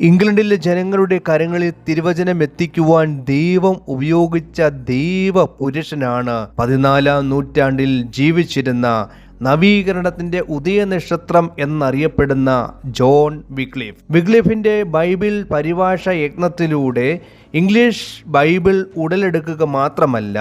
ഇംഗ്ലണ്ടിലെ ജനങ്ങളുടെ കരങ്ങളിൽ തിരുവചനം എത്തിക്കുവാൻ ദൈവം ഉപയോഗിച്ച ദൈവ പുരുഷനാണ്. പതിനാലാം നൂറ്റാണ്ടിൽ ജീവിച്ചിരുന്ന നവീകരണത്തിന്റെ ഉദയനക്ഷത്രം എന്നറിയപ്പെടുന്ന ജോൺ വിക്ലിഫ്. വിക്ലിഫിന്റെ ബൈബിൾ പരിഭാഷ യജ്ഞത്തിലൂടെ ഇംഗ്ലീഷ് ബൈബിൾ ഉടലെടുക്കുക മാത്രമല്ല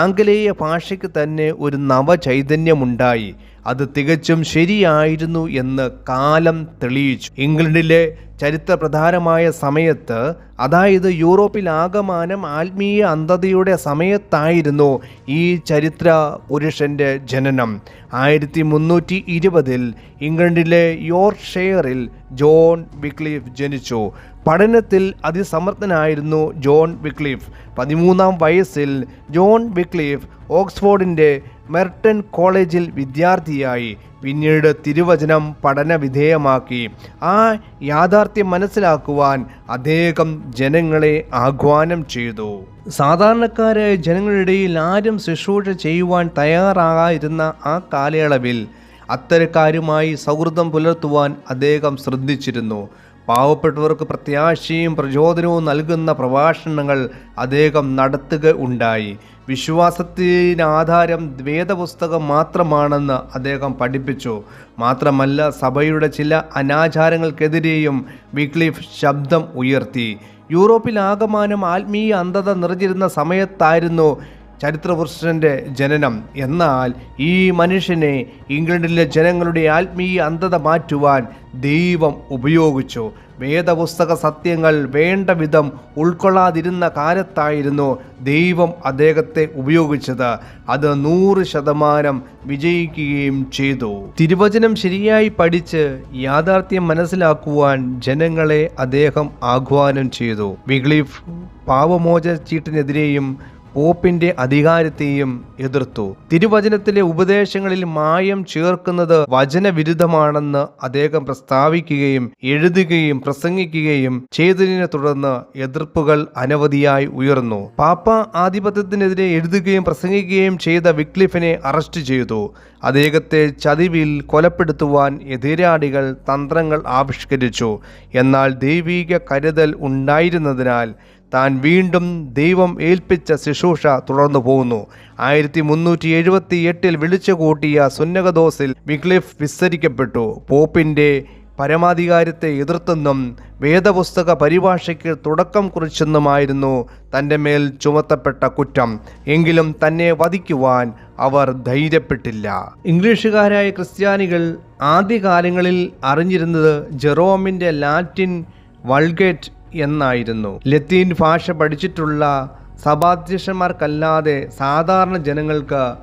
ആംഗലേയ ഭാഷയ്ക്ക് തന്നെ ഒരു നവചൈതന്യമുണ്ടായി. അത് തികച്ചും ശരിയായിരുന്നു എന്ന് കാലം തെളിയിച്ചു. ഇംഗ്ലണ്ടിലെ ചരിത്രപ്രധാനമായ സമയത്ത് അതായത് യൂറോപ്പിൽ ആകമാനം ആത്മീയ അന്ധതയുടെ സമയത്തായിരുന്നു ഈ ചരിത്ര പുരുഷന്റെ ജനനം. ആയിരത്തി മുന്നൂറ്റി ഇരുപതിൽ ഇംഗ്ലണ്ടിലെ യോർഷെയറിൽ ജോൺ വിക്ലിഫ് ജനിച്ചു. പഠനത്തിൽ അതിസമർത്ഥനായിരുന്നു ജോൺ വിക്ലിഫ്. പതിമൂന്നാം വയസ്സിൽ ജോൺ വിക്ലിഫ് ഓക്സ്ഫോർഡിന്റെ മെർട്ടൺ കോളേജിൽ വിദ്യാർത്ഥിയായി. പിന്നീട് തിരുവചനം പഠന വിധേയമാക്കി ആ യാഥാർത്ഥ്യം മനസ്സിലാക്കുവാൻ അദ്ദേഹം ജനങ്ങളെ ആഹ്വാനം ചെയ്തു. സാധാരണക്കാരായ ജനങ്ങളിടയിൽ ആരും ശുശ്രൂഷ ചെയ്യുവാൻ തയ്യാറാകാതിരുന്ന ആ കാലയളവിൽ അത്തരക്കാരുമായി സൗഹൃദം പുലർത്തുവാൻ അദ്ദേഹം ശ്രദ്ധിച്ചിരുന്നു. പാവപ്പെട്ടവർക്ക് പ്രത്യാശയും പ്രചോദനവും നൽകുന്ന പ്രഭാഷണങ്ങൾ അദ്ദേഹം നടത്തുക ഉണ്ടായി. വിശ്വാസത്തിനാധാരം വേദപുസ്തകം മാത്രമാണെന്ന് അദ്ദേഹം പഠിപ്പിച്ചു. മാത്രമല്ല സഭയുടെ ചില അനാചാരങ്ങൾക്കെതിരെയും വിക്ലിഫ് ശബ്ദം ഉയർത്തി. യൂറോപ്പിൽ ആകമാനം ആത്മീയ അന്ധത നിറഞ്ഞിരുന്ന സമയത്തായിരുന്നു ചരിത്രപുരുഷന്റെ ജനനം എന്നാൽ ഈ മനുഷ്യനെ ഇംഗ്ലണ്ടിലെ ജനങ്ങളുടെ ആത്മീയ അന്ധത മാറ്റുവാൻ ദൈവം ഉപയോഗിച്ചു. വേദപുസ്തക സത്യങ്ങൾ വേണ്ട വിധം ഉൾക്കൊള്ളാതിരുന്ന കാലത്തായിരുന്നു ദൈവം അദ്ദേഹത്തെ ഉപയോഗിച്ചത്. അത് നൂറ് ശതമാനം വിജയിക്കുകയും ചെയ്തു. തിരുവചനം ശരിയായി പഠിച്ച് യാഥാർത്ഥ്യം മനസ്സിലാക്കുവാൻ ജനങ്ങളെ അദ്ദേഹം ആഹ്വാനം ചെയ്തു. വിഗ്ലിഫ് പാവമോചന ചീട്ടിനെതിരെയും പോപ്പിന്റെ അധികാരത്തെയും എതിർത്തു. തിരുവചനത്തിലെ ഉപദേശങ്ങളിൽ മായം ചേർക്കുന്നത് വചനവിരുദ്ധമാണെന്ന് അദ്ദേഹം പ്രസ്താവിക്കുകയും എഴുതുകയും പ്രസംഗിക്കുകയും ചെയ്തതിനെ തുടർന്ന് എതിർപ്പുകൾ അനവധിയായി ഉയർന്നു. പാപ്പ ആധിപത്യത്തിനെതിരെ എഴുതുകയും പ്രസംഗിക്കുകയും ചെയ്ത വിക്ലിഫിനെ അറസ്റ്റ് ചെയ്തു. അദ്ദേഹത്തെ ചതിവിൽ കൊലപ്പെടുത്തുവാൻ എതിരാളികൾ തന്ത്രങ്ങൾ ആവിഷ്കരിച്ചു. എന്നാൽ ദൈവീക കരുതൽ ഉണ്ടായിരുന്നതിനാൽ താൻ വീണ്ടും ദൈവം ഏൽപ്പിച്ച ശുശ്രൂഷ തുടർന്നു പോകുന്നു. ആയിരത്തി മുന്നൂറ്റി എഴുപത്തി എട്ടിൽ വിളിച്ചുകൂട്ടിയ സുന്നകദോസിൽ വിക്ലിഫ് വിസ്തരിക്കപ്പെട്ടു. പോപ്പിന്റെ പരമാധികാരത്തെ എതിർത്തെന്നും വേദപുസ്തക പരിഭാഷയ്ക്ക് തുടക്കം കുറിച്ചെന്നുമായിരുന്നു തന്റെ മേൽ ചുമത്തപ്പെട്ട കുറ്റം. എങ്കിലും തന്നെ വധിക്കുവാൻ അവർ ധൈര്യപ്പെട്ടില്ല. ഇംഗ്ലീഷുകാരായ ക്രിസ്ത്യാനികൾ ആദ്യകാലങ്ങളിൽ അറിഞ്ഞിരുന്നത് ജെറോമിന്റെ ലാറ്റിൻ വൾഗേറ്റ് എന്നായിരുന്നു. ലത്തീൻ ഭാഷ പഠിച്ചിട്ടുള്ള സഭാധ്യക്ഷന്മാർക്കല്ലാതെ സാധാരണ ജനങ്ങൾക്ക്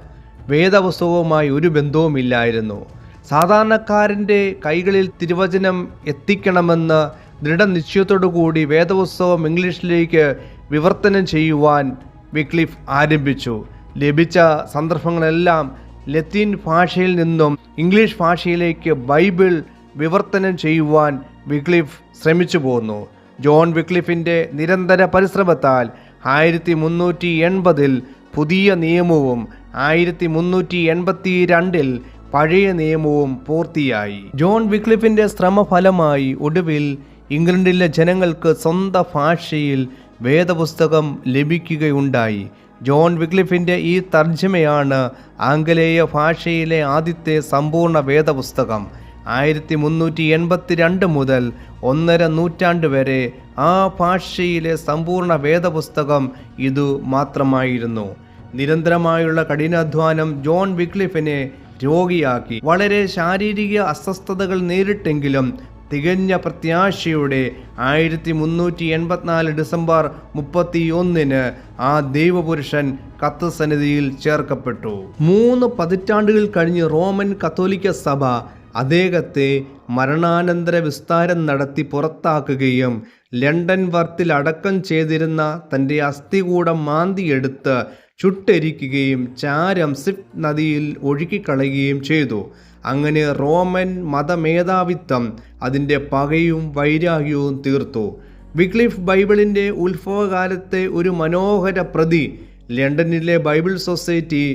വേദപുസ്തകവുമായി ഒരു ബന്ധവുമില്ലായിരുന്നു. സാധാരണക്കാരന്റെ കൈകളിൽ തിരുവചനം എത്തിക്കണമെന്ന് ദൃഢനിശ്ചയത്തോടു കൂടി വേദപുസ്തകം ഇംഗ്ലീഷിലേക്ക് വിവർത്തനം ചെയ്യുവാൻ വിക്ലിഫ് ആരംഭിച്ചു. ലഭിച്ച സന്ദർഭങ്ങളെല്ലാം ലത്തീൻ ഭാഷയിൽ നിന്നും ഇംഗ്ലീഷ് ഭാഷയിലേക്ക് ബൈബിൾ വിവർത്തനം ചെയ്യുവാൻ വിക്ലിഫ് ശ്രമിച്ചു പോന്നു ജോൺ വിക്ലിഫിന്റെ നിരന്തര പരിശ്രമത്താൽ ആയിരത്തി മുന്നൂറ്റി എൺപതിൽ പുതിയ നിയമവും ആയിരത്തി മുന്നൂറ്റി എൺപത്തി രണ്ടിൽ പഴയ നിയമവും പൂർത്തിയായി. ജോൺ വിക്ലിഫിന്റെ ശ്രമഫലമായി ഒടുവിൽ ഇംഗ്ലണ്ടിലെ ജനങ്ങൾക്ക് സ്വന്തം ഭാഷയിൽ വേദപുസ്തകം ലഭിക്കുകയുണ്ടായി. ജോൺ വിക്ലിഫിന്റെ ഈ തർജമയാണ് ആംഗലേയ ഭാഷയിലെ ആദ്യത്തെ സമ്പൂർണ വേദപുസ്തകം. ആയിരത്തി മുന്നൂറ്റി എൺപത്തി രണ്ട് മുതൽ ഒന്നര നൂറ്റാണ്ട് വരെ ആ ഭാഷയിലെ സമ്പൂർണ വേദപുസ്തകം ഇതു മാത്രമായിരുന്നു. നിരന്തരമായുള്ള കഠിനാധ്വാനം ജോൺ വിക്ലിഫിനെ രോഗിയാക്കി. വളരെ ശാരീരിക അസ്വസ്ഥതകൾ നേരിട്ടെങ്കിലും തികഞ്ഞ പ്രത്യാശയുടെ ആയിരത്തി മുന്നൂറ്റി എൺപത്തിനാല് ഡിസംബർ മുപ്പത്തി ഒന്നിന് ആ ദൈവപുരുഷൻ കത്ത് സന്നിധിയിൽ ചേർക്കപ്പെട്ടു. മൂന്ന് പതിറ്റാണ്ടുകൾ കഴിഞ്ഞ് റോമൻ കത്തോലിക്ക സഭ അദ്ദേഹത്തെ മരണാനന്തര വിസ്താരം നടത്തി പുറത്താക്കുകയും ലണ്ടൻ വർത്തിൽ അടക്കം ചെയ്തിരുന്ന തന്റെ അസ്ഥികൂടം മാന്തിയെടുത്ത് ചുട്ടെരിക്കുകയും ചാരം സിഫ് നദിയിൽ ഒഴുക്കിക്കളയുകയും ചെയ്തു. അങ്ങനെ റോമൻ മതമേധാവിത്വം അതിന്റെ പകയും വൈരാഗ്യവും തീർത്തു. വിക്ലിഫ് ബൈബിളിന്റെ ഉത്ഭവകാലത്തെ ഒരു മനോഹര പ്രതി ലണ്ടനിലെ ബൈബിൾ സൊസൈറ്റി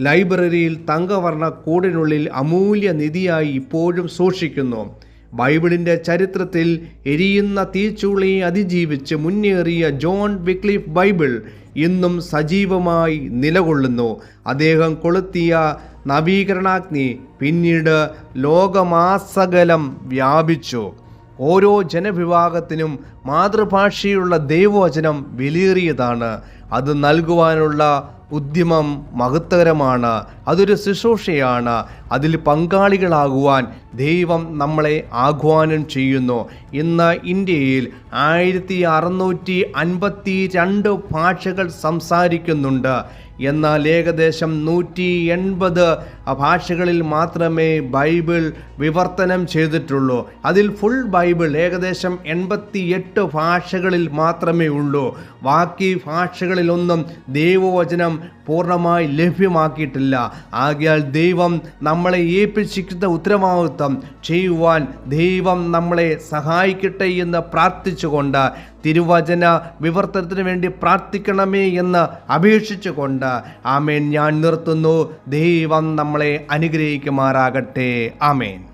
ലൈബ്രറിയിൽ തങ്കവർണ കൂടിനുള്ളിൽ അമൂല്യ നിധിയായി ഇപ്പോഴും സൂക്ഷിക്കുന്നു. ബൈബിളിന്റെ ചരിത്രത്തിൽ എരിയുന്ന തീച്ചുളി അതിജീവിച്ച് മുന്നേറിയ ജോൺ വിക്ലിഫ് ബൈബിൾ ഇന്നും സജീവമായി നിലകൊള്ളുന്നു. അദ്ദേഹം കൊളുത്തിയ നവീകരണാഗ്നി പിന്നീട് ലോകമാസകലം വ്യാപിച്ചു. ഓരോ ജനവിഭാഗത്തിനും മാതൃഭാഷയുള്ള ദൈവവചനം വിലയേറിയതാണ്. അത് നൽകുവാനുള്ള ഉദ്യമം മഹത്തരമാണ് അതൊരു ശുശ്രൂഷയാണ്. അതിൽ പങ്കാളികളാകുവാൻ ദൈവം നമ്മളെ ആഹ്വാനം ചെയ്യുന്നു. ഇന്ന് ഇന്ത്യയിൽ ആയിരത്തി അറുന്നൂറ്റി അൻപത്തി രണ്ട് ഭാഷകൾ സംസാരിക്കുന്നുണ്ട്. എന്നാൽ ഏകദേശം നൂറ്റി എൺപത് ഭാഷകളിൽ മാത്രമേ ബൈബിൾ വിവർത്തനം ചെയ്തിട്ടുള്ളൂ. അതിൽ ഫുൾ ബൈബിൾ ഏകദേശം എൺപത്തി എട്ട് ഭാഷകളിൽ മാത്രമേ ഉള്ളൂ. ബാക്കി ഭാഷകളിലൊന്നും ദൈവവചനം പൂർണമായി ലഭ്യമാക്കിയിട്ടില്ല. ആകയാൽ ദൈവം നമ്മളെ ഏൽപ്പിച്ചിരിക്കുന്ന ഉത്തരവാദിത്വം ചെയ്യുവാൻ ദൈവം നമ്മളെ സഹായിക്കട്ടെ എന്ന് പ്രാർത്ഥിച്ചുകൊണ്ട് തിരുവചന വിവർത്തനത്തിന് വേണ്ടി പ്രാർത്ഥിക്കണമേ എന്ന് അപേക്ഷിച്ചുകൊണ്ട് ആമേൻ. ഞാൻ നിർത്തുന്നു. ദൈവം നമ്മളെ അനുഗ്രഹിക്കുമാറാകട്ടെ. ആമേൻ.